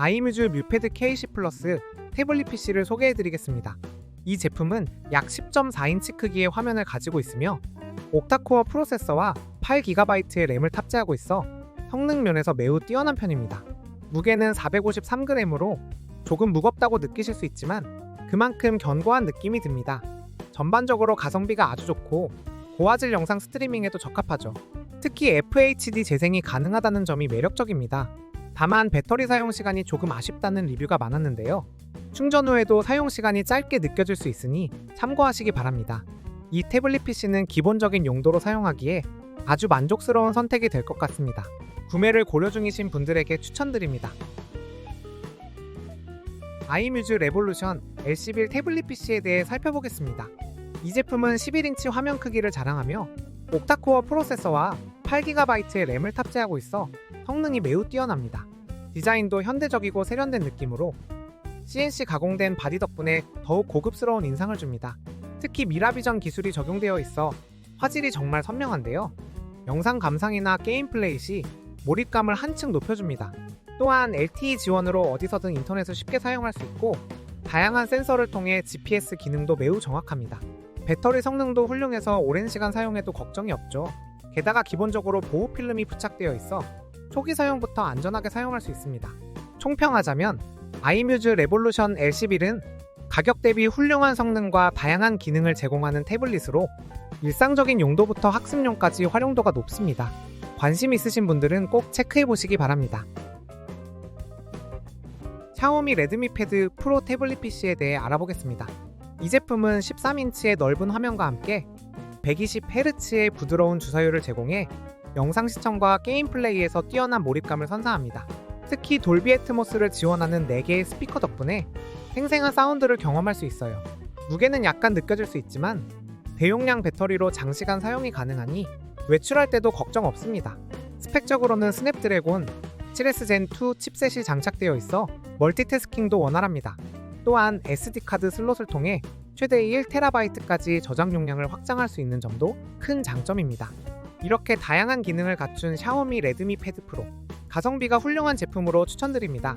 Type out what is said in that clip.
아이뮤즈 뮤패드 KC 플러스 태블릿 PC를 소개해드리겠습니다. 이 제품은 약 10.4인치 크기의 화면을 가지고 있으며 옥타코어 프로세서와 8GB의 램을 탑재하고 있어 성능 면에서 매우 뛰어난 편입니다. 무게는 453g으로 조금 무겁다고 느끼실 수 있지만 그만큼 견고한 느낌이 듭니다. 전반적으로 가성비가 아주 좋고 고화질 영상 스트리밍에도 적합하죠. 특히 FHD 재생이 가능하다는 점이 매력적입니다. 다만 배터리 사용 시간이 조금 아쉽다는 리뷰가 많았는데요. 충전 후에도 사용 시간이 짧게 느껴질 수 있으니 참고하시기 바랍니다. 이 태블릿 PC는 기본적인 용도로 사용하기에 아주 만족스러운 선택이 될 것 같습니다. 구매를 고려 중이신 분들에게 추천드립니다. 아이뮤즈 레볼루션 LC빌 태블릿 PC에 대해 살펴보겠습니다. 이 제품은 11인치 화면 크기를 자랑하며 옥타코어 프로세서와 8GB의 램을 탑재하고 있어 성능이 매우 뛰어납니다. 디자인도 현대적이고 세련된 느낌으로 CNC 가공된 바디 덕분에 더욱 고급스러운 인상을 줍니다. 특히 미라비전 기술이 적용되어 있어 화질이 정말 선명한데요. 영상 감상이나 게임 플레이 시 몰입감을 한층 높여줍니다. 또한 LTE 지원으로 어디서든 인터넷을 쉽게 사용할 수 있고 다양한 센서를 통해 GPS 기능도 매우 정확합니다. 배터리 성능도 훌륭해서 오랜 시간 사용해도 걱정이 없죠. 게다가 기본적으로 보호 필름이 부착되어 있어 초기 사용부터 안전하게 사용할 수 있습니다. 총평하자면 아이뮤즈 레볼루션 L11은 가격 대비 훌륭한 성능과 다양한 기능을 제공하는 태블릿으로 일상적인 용도부터 학습용까지 활용도가 높습니다. 관심 있으신 분들은 꼭 체크해 보시기 바랍니다. 샤오미 레드미 패드 프로 태블릿 PC에 대해 알아보겠습니다. 이 제품은 13인치의 넓은 화면과 함께 120Hz의 부드러운 주사율을 제공해 영상 시청과 게임 플레이에서 뛰어난 몰입감을 선사합니다. 특히 돌비 애트모스를 지원하는 4개의 스피커 덕분에 생생한 사운드를 경험할 수 있어요. 무게는 약간 느껴질 수 있지만 대용량 배터리로 장시간 사용이 가능하니 외출할 때도 걱정 없습니다. 스펙적으로는 스냅드래곤 7S 젠2 칩셋이 장착되어 있어 멀티태스킹도 원활합니다. 또한 SD카드 슬롯을 통해 최대 1TB까지 저장 용량을 확장할 수 있는 점도 큰 장점입니다. 이렇게 다양한 기능을 갖춘 샤오미 레드미 패드 프로 가성비가 훌륭한 제품으로 추천드립니다.